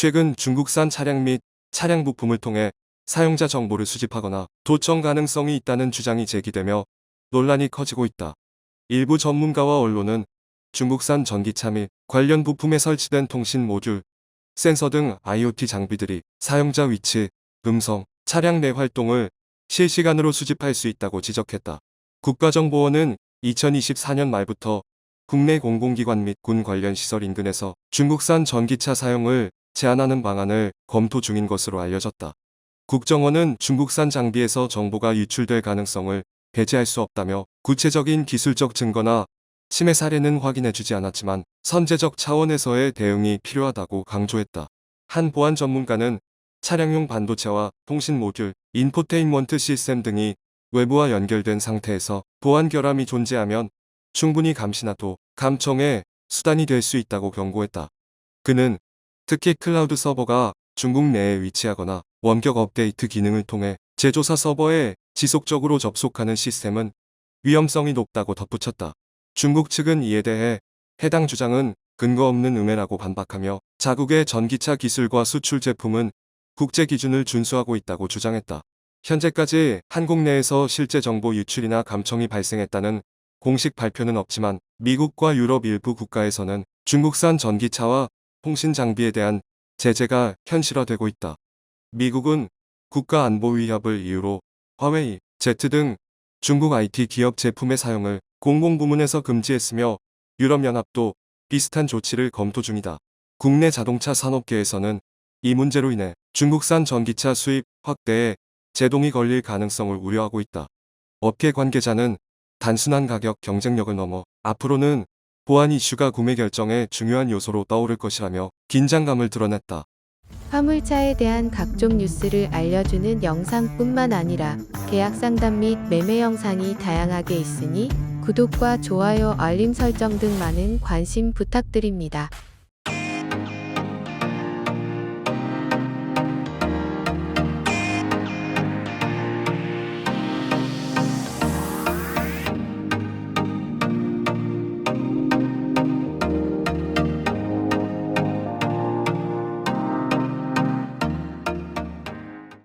최근 중국산 차량 및 차량 부품을 통해 사용자 정보를 수집하거나 도청 가능성이 있다는 주장이 제기되며 논란이 커지고 있다. 일부 전문가와 언론은 중국산 전기차 및 관련 부품에 설치된 통신 모듈, 센서 등 IoT 장비들이 사용자 위치, 음성, 차량 내 활동을 실시간으로 수집할 수 있다고 지적했다. 국가정보원은 2024년 말부터 국내 공공기관 및 군 관련 시설 인근에서 중국산 전기차 사용을 제한하는 방안을 검토 중인 것으로 알려졌다. 국정원은 중국산 장비에서 정보가 유출될 가능성을 배제할 수 없다며 구체적인 기술적 증거나 침해 사례는 확인해주지 않았지만 선제적 차원에서의 대응이 필요하다고 강조했다. 한 보안 전문가는 차량용 반도체와 통신 모듈, 인포테인먼트 시스템 등이 외부와 연결된 상태에서 보안 결함이 존재하면 충분히 감시나 도 감청의 수단이 될 수 있다고 경고했다. 그는 특히 클라우드 서버가 중국 내에 위치하거나 원격 업데이트 기능을 통해 제조사 서버에 지속적으로 접속하는 시스템은 위험성이 높다고 덧붙였다. 중국 측은 이에 대해 해당 주장은 근거 없는 음해라고 반박하며 자국의 전기차 기술과 수출 제품은 국제 기준을 준수하고 있다고 주장했다. 현재까지 한국 내에서 실제 정보 유출이나 감청이 발생했다는 공식 발표는 없지만 미국과 유럽 일부 국가에서는 중국산 전기차와 통신 장비에 대한 제재가 현실화되고 있다. 미국은 국가 안보 위협을 이유로 화웨이, Z 등 중국 IT 기업 제품의 사용을 공공부문에서 금지했으며 유럽연합도 비슷한 조치를 검토 중이다. 국내 자동차 산업계에서는 이 문제로 인해 중국산 전기차 수입 확대에 제동이 걸릴 가능성을 우려하고 있다. 업계 관계자는 단순한 가격 경쟁력을 넘어 앞으로는 보안 이슈가 구매 결정의 중요한 요소로 떠오를 것이라며 긴장감을 드러냈다. 화물차에 대한 각종 뉴스를 알려주는 영상뿐만 아니라 계약 상담 및 매매 영상이 다양하게 있으니 구독과 좋아요, 알림 설정 등 많은 관심 부탁드립니다.